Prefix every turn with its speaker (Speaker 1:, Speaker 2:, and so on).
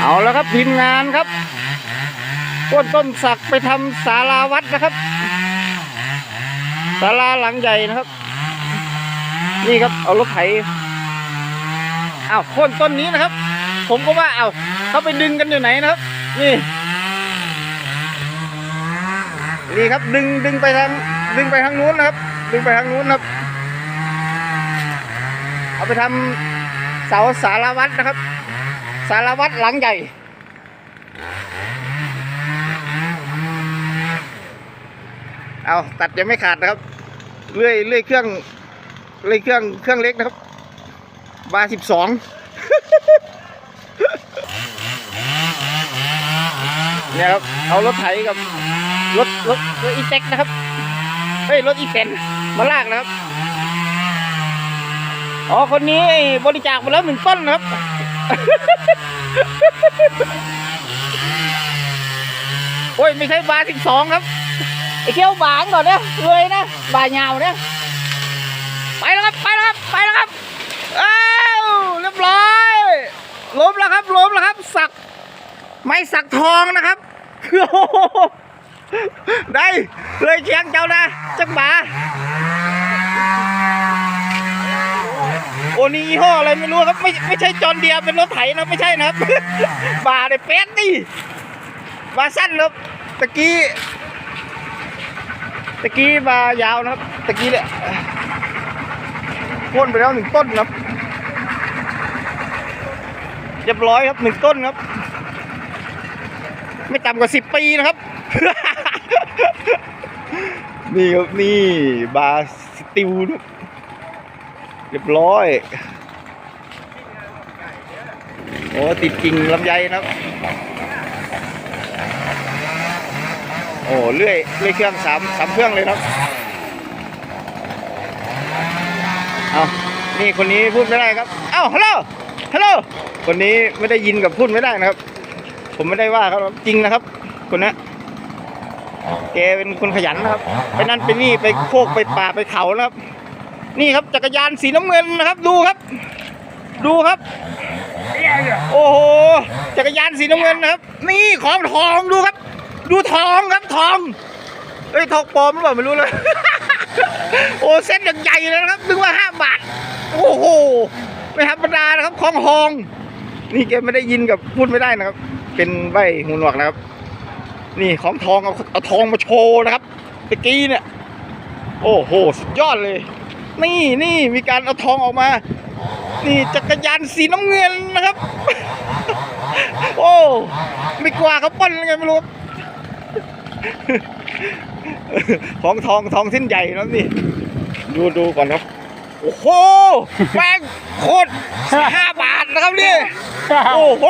Speaker 1: เอาแล้วครับทีมงานครับก้นต้นสักไปทำศาลาวัดนะครับศาลาหลังใหญ่นะครับ นี่ครับเอารถไถอ้าวโค่นต้นนี้นะครับ ผมก็ว่าเอาเขาไปดึงกันอยู่ไหนนะครับ นี่นี่ครับดึงดึงไปทางดึงไปทางนู้นนะครับ ดึงไปทางนู้นนะครับ เอาไปทำเสาสารวัตรนะครับ สารวัตรหลังใหญ่ เอาตัดยังไม่ขาดนะครับ เลื่อยเลื่อยเครื่องเลื่อยเครื่องเครื่องเล็กนะครับ บาสิบสองเนี่ยครับ เอารถไถกับรถรถรถอีแท็กนะครับ เฮ้ย รถอีเต็นมาลากนะครับ อ๋อ คนนี้บริจาคมาแล้วหนึ่งต้นนะครับ โอ้ยไม่ใช่บาสิบสองครับไอ้เขี้ยวบางก่อนเนี่ยเลยนะบาเหงาเนี่ยไปแล้วครับไปแล้วครับไปแล้วครับอ้าวเรียบร้อยล้มแล้วครับล้มแล้วครับ สัก ไม้สักทองนะครับได้เลยเชียงเจ้านะจักบา โอ้นี่ยี่ห้ออะไรไม่รู้ครับ ไม่ไม่ใช่จอนเดียเป็นรถไถนะไม่ใช่นะครับ บาเนี่ยเป็ดนี่บาสั้นครับตะกี้ตะกี้บายาวนะครับตะกี้เนี่ยพ่นไปแล้วหนึ่งต้นครับเรียบร้อยครับหนึ่งต้นครับ ไม่ต่ำกว่าสิบปีนะครับ นี่ครับนี่บาสติลนะ เรียบร้อยโอ้ติดกิ่งลำไยนะครับ โอ้เลื่อยเลื่อยเครื่องสามสามเครื่องเลยครับเอานี่คนนี้พูดไม่ได้ครับ เอ้าฮัลโหลฮัลโหลคนนี้ไม่ได้ยินกับพูดไม่ได้นะครับ ผมไม่ได้ว่าเขาหรอกจริงนะครับ คนนี้แกเป็นคนขยันนะครับ ไปนั่นไปนี่ไปโคกไปป่าไปเขานะครับ นี่ครับจักรยานสีน้ำเงินนะครับ ดูครับ ดูครับ โอ้โหจักรยานสีน้ำเงินนะครับ นี่ของทองดูครับ ดูทองครับทองเอ้ยทองปลอมหรือเปล่าไม่รู้เลย โอ้เส้นอย่างใหญ่เลยนะครับนึกว่าห้าบาท โอ้โหไม่ธรรมดานะครับของทอง นี่แกไม่ได้ยินกับพูดไม่ได้นะครับ เป็นใบหูหนวกนะครับ นี่ของทองเอาเอาทองมาโชว์นะครับตะกี้เนี่ย โอ้โหสุดยอดเลย นี่นี่มีการเอาทองออกมา นี่จักรยานสีน้ำเงินนะครับ โอ้ไม่กว่าเขาปั้นยังไงไม่รู้ของทองทองเส้นใหญ่แล้วนี่ ดูดูก่อนครับ โอ้โหแม่งโคตรห้าบาทนะครับนี่ โอ้โห